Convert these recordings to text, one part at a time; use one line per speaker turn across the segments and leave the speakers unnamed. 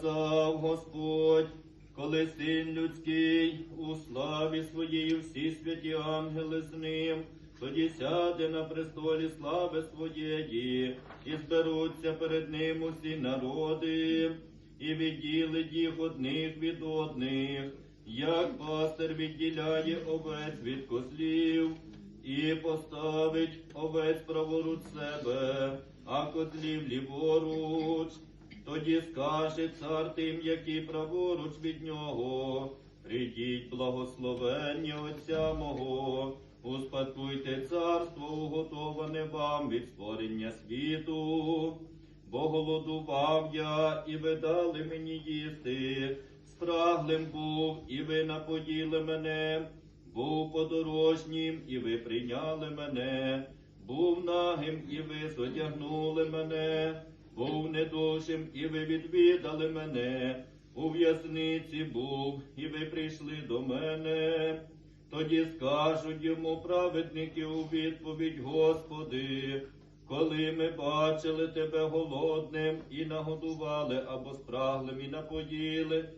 сказав Господь, коли син людський у славі своєї всі святі ангели з ним, тоді сяде на престолі слави своєї, і зберуться перед ним усі народи, і відділить їх одних від одних, як пастир відділяє овець від козлів, і поставить овець праворуч себе, а козлів ліворуч. Тоді скаже цар тим, які праворуч від нього. Придіть благословення Отця мого, успадкуйте царство, уготоване вам від створення світу. Бо голодував я, і ви дали мені їсти, спраглим був, і ви напоїли мене, був подорожнім, і ви прийняли мене, був нагим, і ви зодягнули мене, був недужим, і ви відвідали мене, у в'язниці був, і ви прийшли до мене. Тоді скажуть йому праведники у відповідь, Господи, коли ми бачили тебе голодним і нагодували або спраглим і напоїли,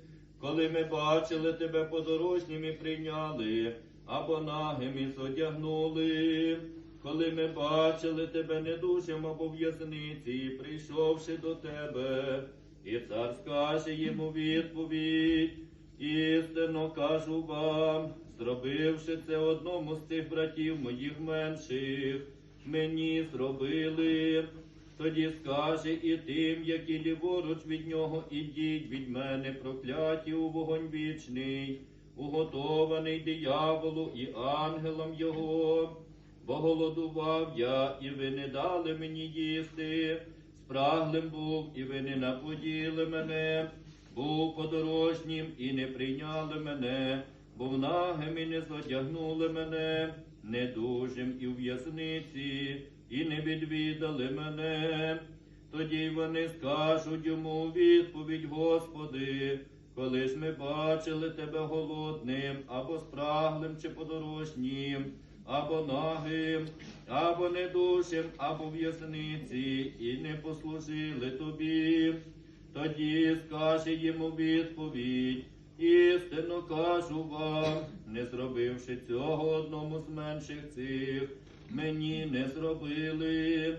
коли ми бачили тебе подорожнім і прийняли, або нагим і зодягнули, коли ми бачили тебе недужим або в'язниці, прийшовши до тебе, і цар скаже йому відповідь, істинно кажу вам, зробивши це одному з цих братів моїх менших, мені зробили. Тоді скаже і тим, які ліворуч від нього, ідіть від мене, прокляті у вогонь вічний, уготований дияволу і ангелам його. Бо голодував я, і ви не дали мені їсти, спраглим був, і ви не наподіли мене, був подорожнім, і не прийняли мене, був нагим, і не зодягнули мене, недужим і в в'язниці, і не відвідали мене. Тоді вони скажуть йому відповідь, Господи, коли ж ми бачили тебе голодним, або спраглим чи подорожнім, або нагим, або недушим, або в'язниці, і не послужили тобі. Тоді скаже йому відповідь, істинно кажу вам, не зробивши цього одному з менших цих, мені не зробили,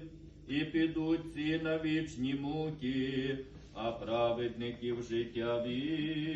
і підуть ці на вічні муки, а праведників життя вічне.